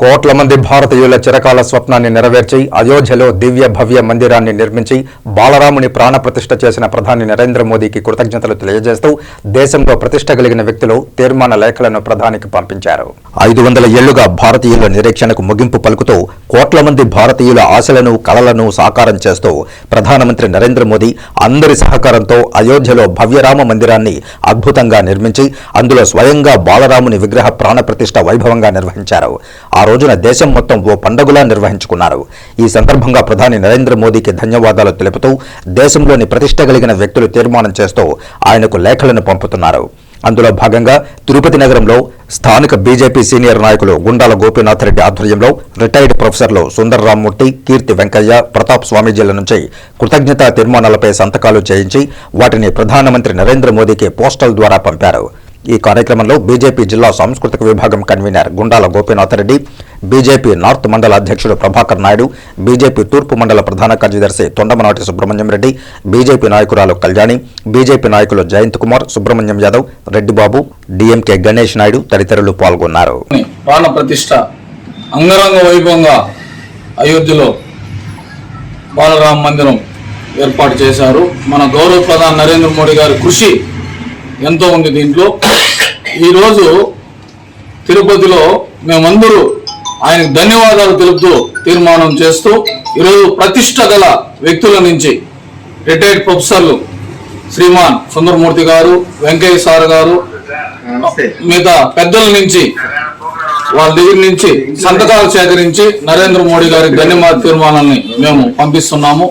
కోట్ల మంది భారతీయుల చిరకాల స్వప్నాన్ని నెరవేర్చి అయోధ్యలో దివ్య భవ్య మందిరాన్ని నిర్మించి బాలరాముని ప్రాణప్రతిష్ఠ చేసిన ప్రధాని నరేంద్ర మోదీకి కృతజ్ఞతలు తెలియజేస్తూ దేశంలో ప్రతిష్ట కలిగిన వ్యక్తులు తీర్మాన లేఖలను ప్రధానికి పంపించారు. ఐదు వందల ఏళ్ళుగా భారతీయుల నిరీక్షణకు ముగింపు పలుకుతూ కోట్ల మంది భారతీయుల ఆశలను కలలను సాకారం చేస్తూ ప్రధానమంత్రి నరేంద్ర మోదీ అందరి సహకారంతో అయోధ్యలో భవ్యరామ మందిరాన్ని అద్భుతంగా నిర్మించి అందులో స్వయంగా బాలరాముని విగ్రహ ప్రాణప్రతిష్ఠ వైభవంగా నిర్వహించారు. ఆ రోజున దేశం మొత్తం ఓ పండగలా నిర్వహించుకున్నారు. ఈ సందర్భంగా ప్రధాని నరేంద్ర మోదీకి ధన్యవాదాలు తెలుపుతూ దేశంలోని ప్రతిష్ట కలిగిన వ్యక్తులు తీర్మానం చేస్తూ ఆయనకు లేఖలను పంపుతున్నారు. అందులో భాగంగా తిరుపతి నగరంలో స్థానిక బీజేపీ సీనియర్ నాయకులు గుండాల గోపీనాథ్ రెడ్డి ఆధ్వర్యంలో రిటైర్డ్ ప్రొఫెసర్లు సుందర్ రామ్మూర్తి కీర్తి వెంకయ్య ప్రతాప్ స్వామీజీల నుంచి కృతజ్ఞతా తీర్మానాలపై సంతకాలు చేయించి వాటిని ప్రధానమంత్రి నరేంద్ర మోదీకి పోస్టల్ ద్వారా పంపారు. ఈ కార్యక్రమంలో బీజేపీ జిల్లా సాంస్కృతిక విభాగం convener Gundala Gopinath Reddy BJP north మండల అధ్యక్షుడు ప్రభాకర్ నాయుడు బీజేపీ తూర్పు మండల ప్రధాన కార్యదర్శి తొండమనాటి సుబ్రహ్మణ్యం రెడ్డి బీజేపీ నాయకురాలు కళ్యాణి బీజేపీ నాయకులు జయంత్ కుమార్ సుబ్రహ్మణ్యం యాదవ్ రెడ్డిబాబు డిఎంకే గణేష్ నాయుడు తదితరులు పాల్గొన్నారు. ప్రాణ ప్రతిష్ట అంగరంగ వైభవంగా అయోధ్యలో బాలరామ మందిరం ఏర్పాటు చేశారు. మన గౌరవ ప్రధాని నరేంద్ర మోడీ గారి కృషి ఎంతో ఉంది దీంట్లో. ఈరోజు తిరుపతిలో మేమందరూ ఆయనకు ధన్యవాదాలు తెలుపుతూ తీర్మానం చేస్తూ ఈరోజు ప్రతిష్ట గల వ్యక్తుల నుంచి రిటైర్డ్ ప్రొఫెసర్లు శ్రీమాన్ సుందరమూర్తి గారు వెంకయ్య సార్ గారు మిగతా పెద్దల నుంచి వాళ్ళ దగ్గర నుంచి సంతకాలు సేకరించి నరేంద్ర మోడీ గారి ధన్యవాద తీర్మానాన్ని మేము పంపిస్తున్నాము.